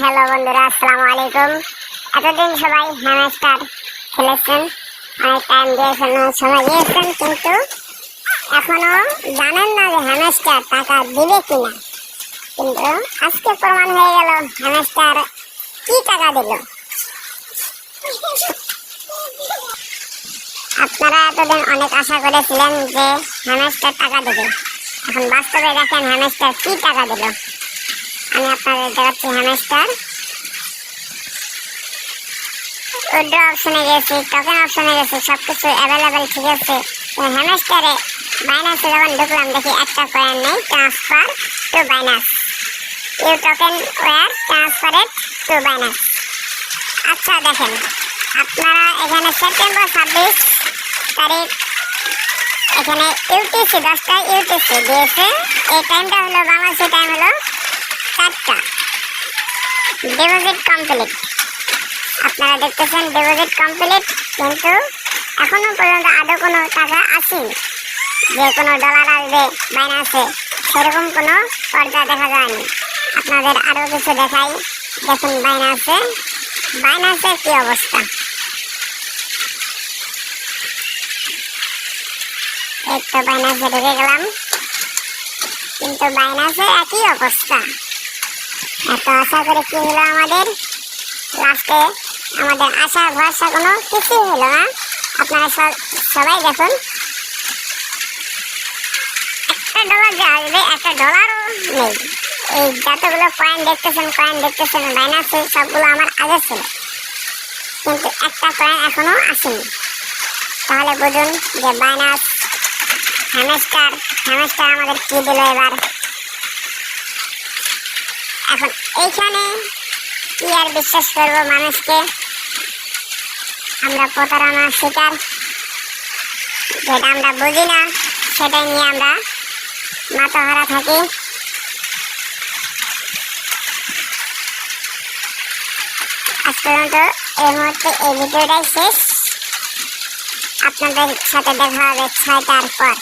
Hello বন্ধুরা, আসসালামু আলাইকুম। এতদিন সবাই হ্যামস্টার খেলেছেন, অনেক টাইম দিয়েছেন সময় দিয়েছেন, কিন্তু এখনও জানেন না যে হ্যামস্টার টাকা দিবে কিনা। কিন্তু আজকে প্রমাণ হয়ে গেল হ্যামস্টার কি টাকা দিল। আপনারা এতদিন অনেক আশা করেছিলেন যে হ্যামস্টার টাকা দেবে। এখন বাস্তবে দেখেন হ্যামস্টার কি টাকা দিল। আমি আপনাদের দেখাচ্ছি হ্যামস্টার উইড্রো অপশনে গেছি টোকেন অপশনে গেছি সবকিছু অ্যাভেলেবেল ঠিক আছে হ্যামস্টারে বাইনাসে যখন ঢুকলাম দেখি একটা কয়েন নেই transfer to Binance you token were transferred to Binance আচ্ছা দেখেন আপনারা এখানে সেপ্টেম্বর ছাব্বিশ তারিখ এখানে ইউটিসি দশটা ইউটিসি দিয়েছে এই টাইমটা হলো বাংলাদেশের টাইম হলো চারটা ডিপোজিট কমপ্লিট আপনারা দেখতেছেন ডিপোজিট কমপ্লিট কিন্তু এখনও পর্যন্ত আদৌ কোনো টাকা আসেনি যে কোনো ডলার আসবে বাইনাসে সেরকম কোনো পর্দা দেখা যায়নি। আপনাদের আরও কিছু দেখাই। দেখুন বাইনাসে বাইনাসের কি অবস্থা? এই তো বাইনাসে ঢুকে গেলাম। কিন্তু বাইনাসে একই অবস্থা। এত আশা করে কি হলো আমাদের? লাস্টে আমাদের আশা, ভরসা কোনো কিছুই হলো না। আপনারা সব, সবাই দেখুন। একটা ডলার যে আসবে, একটা ডলারও নেই। এই যতগুলো কয়েন দেখতেছেন কয়েন দেখতেছেন বাইনাসে সবগুলো আমার আগে ছিল। কিন্তু একটা কয়েন এখনও আসেনি। তাহলে বুঝুন যে বাইনাস হ্যামেস্টার হ্যামেস্টার আমাদের কি দিল এবার? এখন এইখানে কি আর বিশ্বাস করব মানুষকে? আমরা প্রতারণার শিকার। যেটা আমরা বুঝি না, সেটাই নিয়ে আমরা মাথাহারা থাকি। আজ পর্যন্ত এই মুহূর্তে এই ভিডিওটাই শেষ। আপনাদের সাথে দেখা হবে ছয়টার পর।